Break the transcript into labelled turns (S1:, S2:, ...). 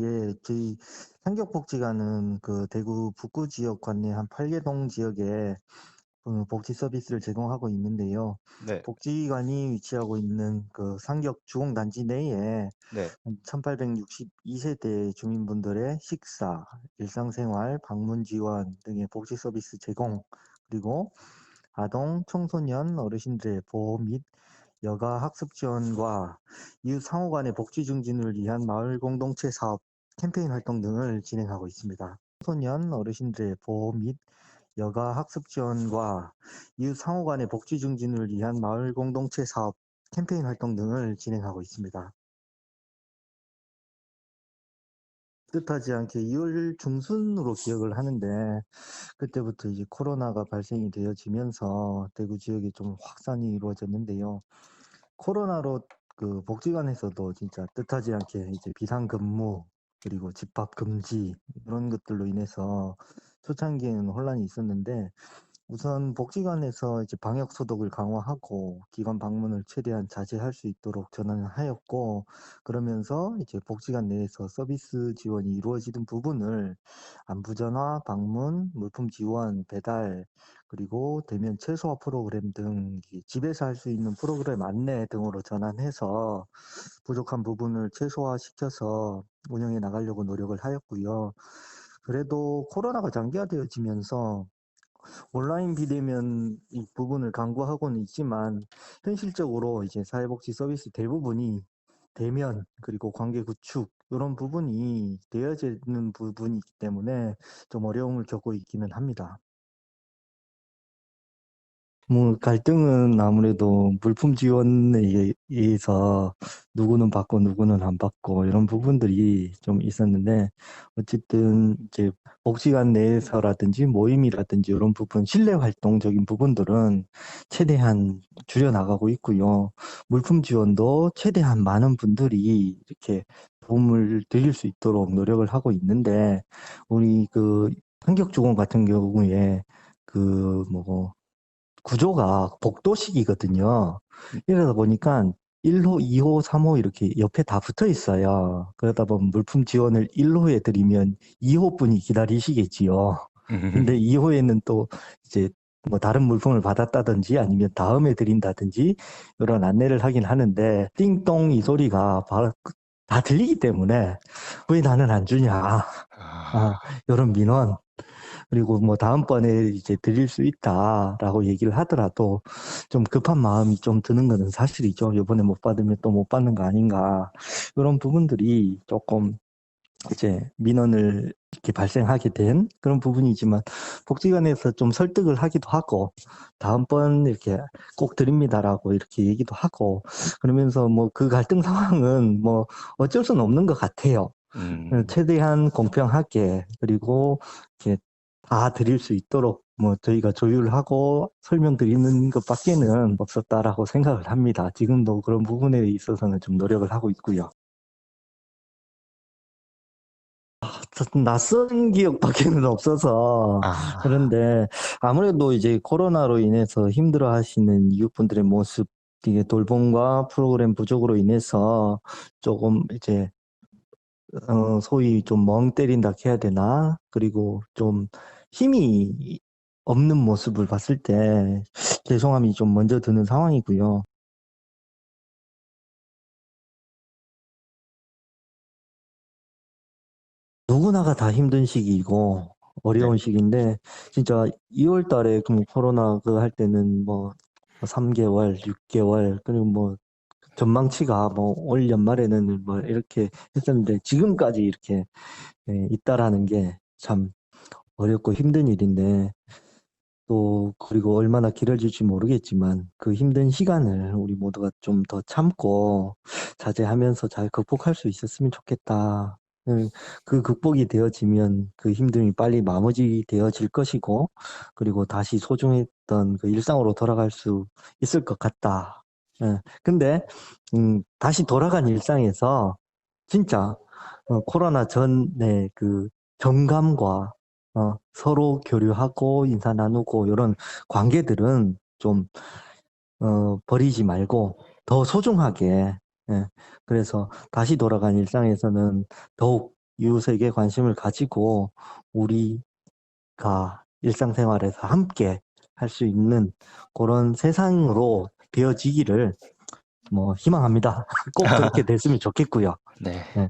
S1: 예, 저희 상격복지관은 그 대구 북구 지역 관내 한 8개동 지역에 그 복지 서비스를 제공하고 있는데요.
S2: 네.
S1: 복지관이 위치하고 있는 그 상격 주공 단지 내에
S2: 네.
S1: 1862세대 주민분들의 식사, 일상생활, 방문 지원 등의 복지 서비스 제공, 그리고 아동, 청소년, 어르신들의 보호 및 여가 학습 지원과 이웃 상호 간의 복지 증진을 위한 마을 공동체 사업 캠페인 활동 등을 진행하고 있습니다. 청소년, 어르신들의 보호 및 여가 학습 지원과 이웃 상호 간의 복지 증진을 위한 마을 공동체 사업 캠페인 활동 등을 진행하고 있습니다. 뜻하지 않게 2월 중순으로 기억을 하는데 그때부터 이제 코로나가 발생이 되어지면서 대구 지역에 좀 확산이 이루어졌는데요. 코로나로 그 복지관에서도 진짜 뜻하지 않게 이제 비상근무 그리고 집합 금지 이런 것들로 인해서 초창기에는 혼란이 있었는데 우선 복지관에서 이제 방역 소독을 강화하고 기관 방문을 최대한 자제할 수 있도록 전환을 하였고 그러면서 이제 복지관 내에서 서비스 지원이 이루어지는 부분을 안부 전화, 방문, 물품 지원, 배달 그리고 대면 최소화 프로그램 등 집에서 할 수 있는 프로그램 안내 등으로 전환해서 부족한 부분을 최소화시켜서 운영해 나가려고 노력을 하였고요. 그래도 코로나가 장기화되어지면서 온라인 비대면 이 부분을 강구하고는 있지만 현실적으로 이제 사회복지 서비스 대부분이 대면 그리고 관계 구축 이런 부분이 되어지는 부분이기 때문에 좀 어려움을 겪고 있기는 합니다. 뭐 갈등은 아무래도 물품 지원에 의해서 누구는 받고 누구는 안 받고 이런 부분들이 좀 있었는데 어쨌든 이제 복지관 내에서라든지 모임이라든지 이런 부분 실내 활동적인 부분들은 최대한 줄여 나가고 있고요. 물품 지원도 최대한 많은 분들이 이렇게 도움을 드릴 수 있도록 노력을 하고 있는데 우리 그 한격주공 같은 경우에 그 뭐 구조가 복도식이거든요. 이러다 보니까 1호, 2호, 3호 이렇게 옆에 다 붙어 있어요. 그러다 보면 물품 지원을 1호에 드리면 2호 분이 기다리시겠지요. 근데 2호에는 또 이제 뭐 다른 물품을 받았다든지 아니면 다음에 드린다든지 이런 안내를 하긴 하는데 띵동 이 소리가 바로 다 들리기 때문에 왜 나는 안 주냐. 아, 이런 민원 그리고 뭐 다음번에 이제 드릴 수 있다라고 얘기를 하더라도 좀 급한 마음이 좀 드는 것은 사실이죠. 이번에 못 받으면 또 못 받는 거 아닌가. 이런 부분들이 조금 이제 민원을 이렇게 발생하게 된 그런 부분이지만 복지관에서 좀 설득을 하기도 하고 다음번 이렇게 꼭 드립니다라고 이렇게 얘기도 하고 그러면서 뭐 그 갈등 상황은 뭐 어쩔 수는 없는 것 같아요.
S2: 음.
S1: 최대한 공평하게 그리고 이렇게 다 드릴 수 있도록 뭐 저희가 조율하고 설명드리는 것밖에는 없었다라고 생각을 합니다. 지금도 그런 부분에 있어서는 좀 노력을 하고 있고요. 아, 낯선 기억밖에는 없어서
S2: 아.
S1: 그런데 아무래도 이제 코로나로 인해서 힘들어 하시는 이웃분들의 모습 이게 돌봄과 프로그램 부족으로 인해서 조금 이제 어 소위 좀 멍 때린다 해야 되나? 그리고 좀 힘이 없는 모습을 봤을 때 죄송함이 좀 먼저 드는 상황이고요. 누구나가 다 힘든 시기이고 어려운
S2: 네.
S1: 시기인데 진짜 2월 달에 그 코로나 그 할 때는 뭐 3개월, 6개월 그리고 뭐 전망치가 뭐 올 연말에는 뭐 이렇게 했었는데 지금까지 이렇게 예, 있다라는 게 참 어렵고 힘든 일인데 또 그리고 얼마나 길어질지 모르겠지만 그 힘든 시간을 우리 모두가 좀 더 참고 자제하면서 잘 극복할 수 있었으면 좋겠다. 음, 그 극복이 되어지면 그 힘듦이 빨리 마무리 되어질 것이고 그리고 다시 소중했던 그 일상으로 돌아갈 수 있을 것 같다. 예, 근데 음, 다시 돌아간 일상에서 진짜 어, 코로나 전에 그 정감과 어, 서로 교류하고 인사 나누고 이런 관계들은 좀 어, 버리지 말고 더 소중하게 예, 그래서 다시 돌아간 일상에서는 더욱 이웃에게 관심을 가지고 우리가 일상생활에서 함께 할 수 있는 그런 세상으로 되어지기를 뭐 희망합니다. 꼭 그렇게 됐으면 좋겠고요.
S2: 네.
S1: 네.